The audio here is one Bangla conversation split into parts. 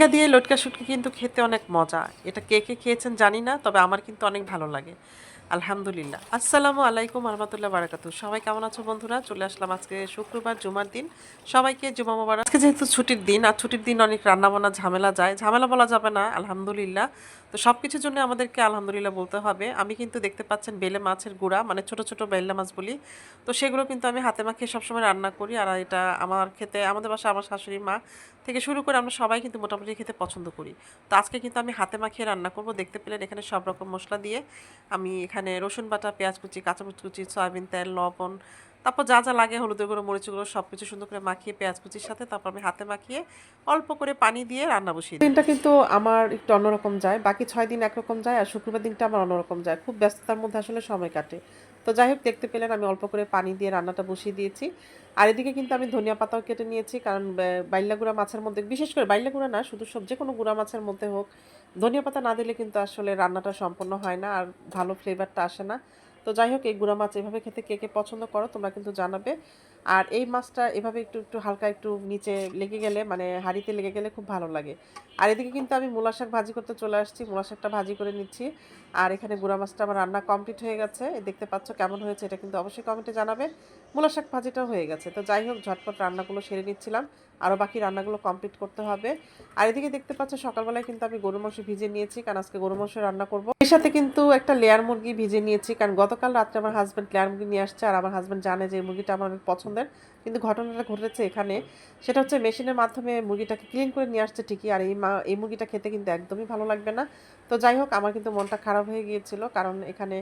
ঝিঙ্গা দিয়ে লটকা শুটকি কিন্তু খেতে অনেক মজা। এটা কে কে খেয়েছেন জানি না, তবে আমার কিন্তু অনেক ভালো লাগে। আলহামদুলিল্লাহ। আসসালামু আলাইকুম আহমতুল্লাহ বারাকাতু। সবাই কেমন আছো বন্ধুরা? চলে আসলাম আজকে শুক্রবার, জুমার দিন। সবাইকে জুমা মোবারক। আজকে যেহেতু ছুটির দিন, আর ছুটির দিন অনেক রান্নাবান্না ঝামেলা যায়। ঝামেলা বলা যাবে না, আলহামদুলিল্লাহ। তো সব কিছুর জন্য আমাদেরকে আলহামদুলিল্লাহ বলতে হবে। আমি কিন্তু দেখতে পাচ্ছেন বেলে মাছের গুঁড়া মানে ছোট ছোট বেল্লা মাছ বলি। তো সেগুলো কিন্তু আমি হাতে মাখিয়ে সবসময় রান্না করি। আর এটা আমার খেতে, আমাদের বাসায় আমার শাশুড়ি মা থেকে শুরু করে আমরা সবাই কিন্তু মোটামুটি খেতে পছন্দ করি। তো আজকে কিন্তু আমি হাতে মাখিয়ে রান্না করব। দেখতে পেলেন এখানে সব রকম মশলা দিয়ে আমি এখানে রসুন বাটা, পেঁয়াজ কুচি কাঁচামরিচ কুচি, সয়াবিন তেল, লবণ, তারপর যা যা লাগে হলুদের গুঁড়ো, মরিচ গুঁড়ো সব কিছু সুন্দর করে মাখিয়ে পেঁয়াজ কুচির সাথে তারপর আমি হাতে মাখিয়ে অল্প করে পানি দিয়ে রান্না বসিয়ে দিনটা কিন্তু আমার একটু অন্যরকম যায়। বাকি ছয় দিন একরকম যায় আর শুক্রবার দিনটা আমার অন্যরকম যায়। খুব ব্যস্ততার মধ্যে আসলে সময় কাটে। তো যাই হোক দেখতে পেলেন আমি অল্প করে পানি দিয়ে রান্নাটা বসিয়ে দিয়েছি। আর এদিকে কিন্তু আমি ধনিয়া পাতাও কেটে নিয়েছি, কারণ বাইল্লাগুড়া বাইলা গুঁড়া মাছের মধ্যে, বিশেষ করে বাইলা গুঁড়া না, শুধু সব যে কোনো গুঁড়া মাছের মধ্যে হোক, ধনিয়া পাতা না দিলে কিন্তু আসলে রান্নাটা সম্পন্ন হয় না আর ভালো ফ্লেভারটা আসে না। তো যাই হোক এই গুঁড়া মাছ এভাবে খেতে কে কে পছন্দ করো তোমরা কিন্তু জানাবে। আর এই মাছটা এভাবে একটু একটু হালকা একটু নিচে লেগে গেলে মানে হাঁড়িতে লেগে গেলে খুব ভালো লাগে। আর এদিকে কিন্তু আমি মূলা শাক ভাজি করতে চলে আসছি, মূলা শাকটা ভাজি করে নিচ্ছি। আর এখানে গুঁড়া মাছটা আমার রান্না কমপ্লিট হয়ে গেছে। দেখতে পাচ্ছ কেমন হয়েছে এটা কিন্তু অবশ্যই কমেন্টে জানাবে মূলা শাক ভাজিটাও হয়ে গেছে। তো যাই হোক, ঝটপট রান্নাগুলো সেরে নিচ্ছিলাম। আরও বাকি রান্নাগুলো কমপ্লিট করতে হবে। আর এদিকে দেখতে পাচ্ছ সকালবেলায় কিন্তু আমি গরু মাংস ভিজে নিয়েছি, কারণ আজকে গরু মাংস রান্না করব। এর সাথে কিন্তু একটা লেয়ার মুরগি ভিজে নিয়েছি, কারণ গতকাল রাত্রে আমার হাজব্যান্ড লেয়ার মুরগি নিয়ে আসছে, আর আমার হাজব্যান্ড জানে যে মুরগিটা আমার অনেক পছন্দের। কিন্তু ঘটনাটা ঘটেছে এখানে। সেটা হচ্ছে মেশিনের মাধ্যমে মুরগিটাকে ক্লিন করে নিয়ে আসছে ঠিকই, আর এই মা, এই মুরগিটা খেতে কিন্তু একদমই ভালো লাগবে না। তো যাই হোক, আমার কিন্তু মনটা খারাপ হয়ে গিয়েছিল, কারণ এখানে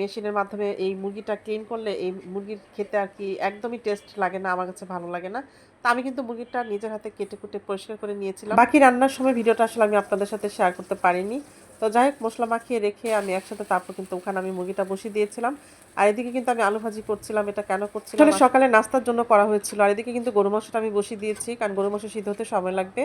মেশিনের মাধ্যমে এই মুরগিটা ক্লিন করলে এই মুরগির খেতে আর কি একদমই টেস্ট লাগে না, আমার কাছে ভালো লাগে না। তা আমি কিন্তু মুরগিটা নিজের হাতে কেটে কুটে পরিষ্কার করে নিয়েছিলাম। বাকি রান্নার সময় ভিডিওটা আসলে আমি আপনাদের সাথে শেয়ার করতে পারিনি। তো যাই হোক, মশলা মাখিয়ে রেখে আমি একসাথে তারপর কিন্তু ওখানে আমি মুরগিটা বসিয়ে দিয়েছিলাম। আর এদিকে কিন্তু আমি আলু ভাজি করছিলাম, এটা কেন করছিলাম? সকালে নাস্তার জন্য করা হয়েছিল। আর এদিকে কিন্তু গরু মাংসটা আমি বসিয়ে দিয়েছি, কারণ গরু মাংস সিদ্ধ হতে সময় লাগবে।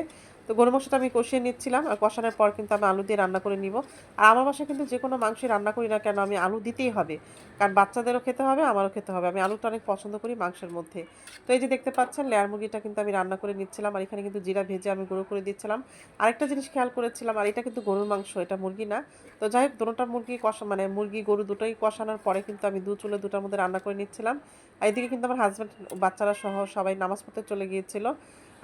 তো গরু মাংসটা আমি কষিয়ে নিচ্ছিলাম, আর কষানোর পর কিন্তু আমি আলু দিয়ে রান্না করে নিব। আর আমার বাসায় কিন্তু যে কোনো মাংসই রান্না করি না কেন, আমি আলু দিতেই হবে। কারণ বাচ্চাদেরও খেতে হবে, আমারও খেতে হবে। আমি আলুটা অনেক পছন্দ করি মাংসের মধ্যে। তো এই যে দেখতে পাচ্ছেন, লেয়ার মুরগিটা কিন্তু আমি রান্না করে নিচ্ছিলাম। আর এখানে কিন্তু জিরা ভেজে আমি গুঁড়ো করে দিচ্ছিলাম। আরেকটা জিনিস খেয়াল করেছিলাম, আর এটা কিন্তু গরুর মাংস, এটা মুরগি না। তো যাই হোক দুটোটা মুরগি কষা মানে মুরগি, গরু দুটোই কষানোর পরে কিন্তু আমি দু চুলে দুটার মধ্যে রান্না করে নিচ্ছিলাম। আর এদিকে কিন্তু আমার হাজব্যান্ড বাচ্চারা সহ সবাই নামাজ পড়তে চলে গিয়েছিল।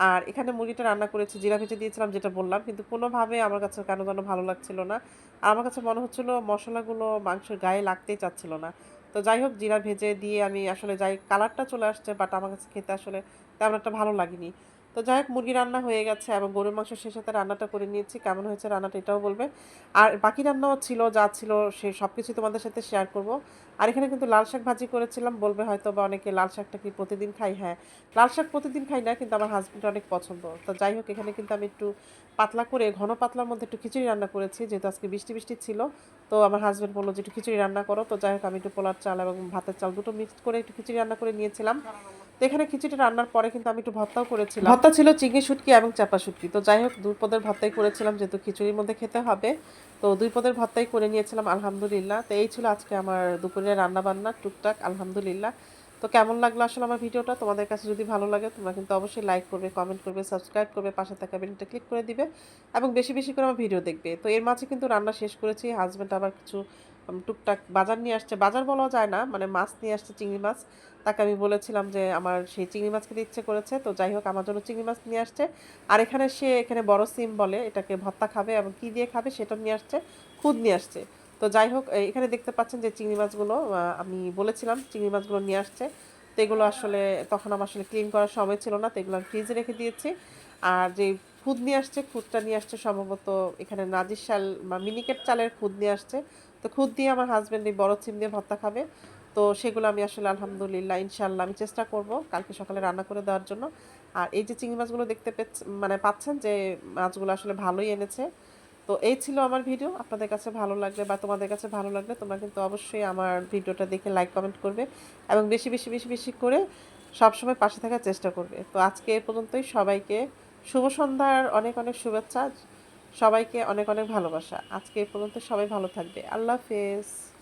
আর এখানে মুরগিটা রান্না করেছি, জিরা ভেজে দিয়েছিলাম যেটা বললাম। কিন্তু কোনোভাবে আমার কাছে কেন যেন ভালো লাগছিল না। আর আমার কাছে মনে হচ্ছিল মশলাগুলো মাংসের গায়ে লাগতেই চাচ্ছিল না। তো যাই হোক, জিরা ভেজে দিয়ে আমি আসলে যাই কালারটা চলে আসছে বাট আমার কাছে খেতে আসলে তেমন একটা ভালো লাগেনি। তো যাই হোক, মুরগি রান্না হয়ে গেছে এবং গরুর মাংস সেই সাথে রান্নাটা করে নিয়েছি। কেমন হয়েছে রান্নাটা এটাও বলবে। আর বাকি রান্নাও ছিল, যা ছিল সে সব কিছু তোমাদের সাথে শেয়ার করব। আর এখানে কিন্তু লাল শাক ভাজি করেছিলাম, বলবে হয়তো বা অনেকে লাল শাকটা কি প্রতিদিন খাই হ্যাঁ লাল শাক প্রতিদিন খাই না, কিন্তু আমার হাজব্যান্ড অনেক পছন্দ। তো যাই হোক, এখানে কিন্তু আমি একটু পাতলা করে, ঘন পাতলার মধ্যে একটু খিচুড়ি রান্না করেছি, যেহেতু আজকে বৃষ্টি বৃষ্টি ছিল। তো আমার হাজব্যান্ড বলল যে, একটু খিচুড়ি রান্না করো। তো যাই হোক, আমি একটু পোলার চাল এবং ভাতের চাল দুটো মিক্সড করে একটু খিচুড়ি রান্না করে নিয়েছিলাম। তো এখানে খিচুড়ি রান্নার পরে কিন্তু আমি একটু ভর্তাও করেছিলাম। ভর্তা ছিল চিংড়ি শুটকি এবং চাপা শুটকি। তো যাই হোক, দুই পদের ভর্তাই করেছিলাম, যেহেতু খিচুড়ির মধ্যে খেতে হবে। তো দুই পদের ভর্তাই করে নিয়েছিলাম, আলহামদুলিল্লাহ। তো এই ছিল আজকে আমার দুপুরের রান্না বান্না টুকটাক, আলহামদুলিল্লাহ। তো কেমন লাগল আসলে আমার ভিডিওটা? তোমাদের কাছে যদি ভালো লাগে, তোমরা কিন্তু অবশ্যই লাইক করবে কমেন্ট করবে সাবস্ক্রাইব করবে, পাশে থাকা বেলটা ক্লিক করে দিবে এবং বেশি বেশি করে আমার ভিডিও দেখবে। তো এর মাঝে কিন্তু রান্না শেষ করেছি হাজব্যান্ড আবার কিছু টুকটাক বাজার নিয়ে আসছে। বাজার বলা যায় না মানে মাছ নিয়ে আসছে, চিংড়ি মাছ। তাকে আমি বলেছিলাম যে আমার সেই চিংড়ি মাছ খেতে ইচ্ছে করেছে, তো যাই হোক আমার জন্য চিংড়ি মাছ নিয়ে আসছে। আর এখানে সে, এখানে বড় সিম বলে, এটাকে ভত্তা খাবে এবং কী দিয়ে খাবে সেটা নিয়ে আসছে, খুদ নিয়ে আসছে। তো যাই হোক এখানে দেখতে পাচ্ছেন যে চিংড়ি মাছগুলো আমি বলেছিলাম চিংড়ি মাছগুলো নিয়ে আসছে। তো এগুলো আসলে, তখন আমার আসলে ক্লিন করার সময় ছিল না, তো এগুলো আমি ফ্রিজে রেখে দিয়েছি। আর যে খুদ নিয়ে আসছে, খুদটা নিয়ে আসছে সম্ভবত এখানে নাজির শাল বা মিনিকেট চালের খুদ নিয়ে আসছে। তো খুদ দিয়ে আমার হাজব্যান্ড এই বড় সিম দিয়ে ভর্তা খাবে। তো সেগুলো আমি আসলে আলহামদুলিল্লাহ ইনশাল্লাহ আমি চেষ্টা করব কালকে সকালে রান্না করে দেওয়ার জন্য। আর এই যে চিংড়ি মাছগুলো দেখতে পেছ- মানে পাচ্ছেন যে মাছগুলো আসলে ভালোই এনেছে। তো এই ছিল আমার ভিডিও। আপনাদের কাছে ভালো লাগলে বা তোমাদের কাছে ভালো লাগলে তোমরা কিন্তু অবশ্যই আমার ভিডিওটা দেখে লাইক কমেন্ট করবে এবং বেশি বেশি বেশি বেশি করে সবসময় পাশে থাকার চেষ্টা করবে। তো আজকে এ পর্যন্তই। সবাইকে শুভ সন্ধ্যার অনেক অনেক শুভেচ্ছা। সবাইকে অনেক অনেক ভালোবাসা। আজকে এ পর্যন্ত সবাই ভালো থাকবে। আল্লাহ হাফেজ।